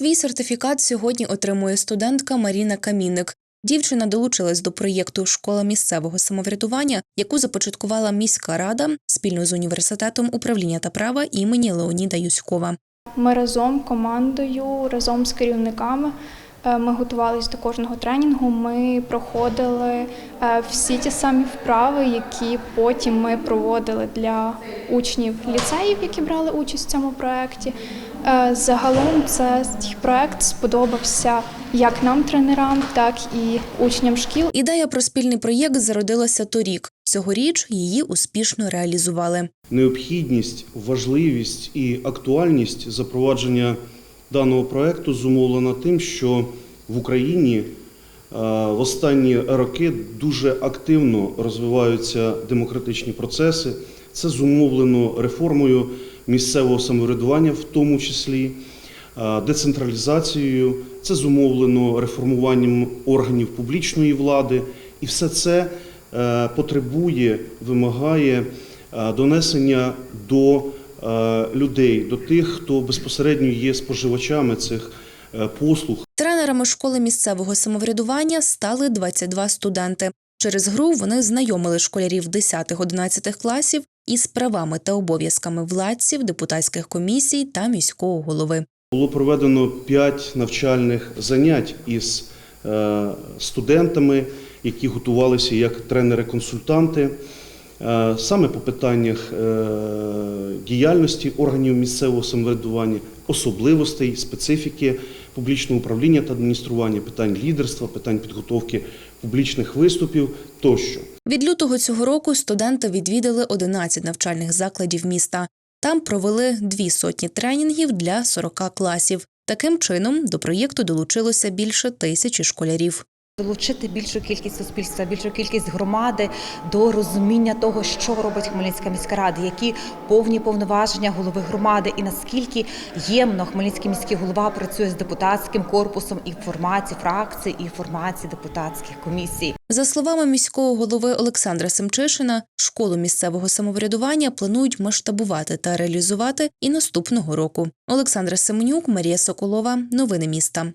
Свій сертифікат сьогодні отримує студентка Маріна Камінник. Дівчина долучилась до проєкту Школа місцевого самоврядування, яку започаткувала міська рада спільно з університетом управління та права імені Леоніда Юськова. Ми разом командою, разом з керівниками. е, Ми готувалися до кожного тренінгу. Ми проходили е, всі ті самі вправи, які потім ми проводили для учнів ліцеїв, які брали участь в цьому проєкті. Е, Загалом цей проєкт сподобався як нам, тренерам, так і учням шкіл. Ідея про спільний проєкт зародилася торік. Цьогоріч її успішно реалізували. Необхідність, важливість і актуальність запровадження даного проекту зумовлена тим, що в Україні е, в останні роки дуже активно розвиваються демократичні процеси. Це зумовлено реформою місцевого самоврядування, в тому числі е, децентралізацією. Це зумовлено реформуванням органів публічної влади, і все це е, потребує, вимагає е, донесення до людей, до тих, хто безпосередньо є споживачами цих послуг. Тренерами школи місцевого самоврядування стали 22 студенти. Через гру вони знайомили школярів 10-11 класів із правами та обов'язками владців, депутатських комісій та міського голови. Було проведено п'ять навчальних занять із е, студентами, які готувалися як тренери-консультанти, е, саме по питаннях е, діяльності органів місцевого самоврядування, особливостей, специфіки публічного управління та адміністрування, питань лідерства, питань підготовки публічних виступів тощо. Від лютого цього року студенти відвідали 11 навчальних закладів міста. Там провели дві сотні тренінгів для 40 класів. Таким чином до проєкту долучилося більше тисячі школярів. Долучити більшу кількість суспільства, більшу кількість громади до розуміння того, що робить Хмельницька міська рада, які повні повноваження голови громади, і наскільки ємно Хмельницький міський голова працює з депутатським корпусом і в форматі фракцій, і в форматі депутатських комісій. За словами міського голови Олександра Семчишина, школу місцевого самоврядування планують масштабувати та реалізувати і наступного року. Олександра Семенюк, Марія Соколова. Новини міста.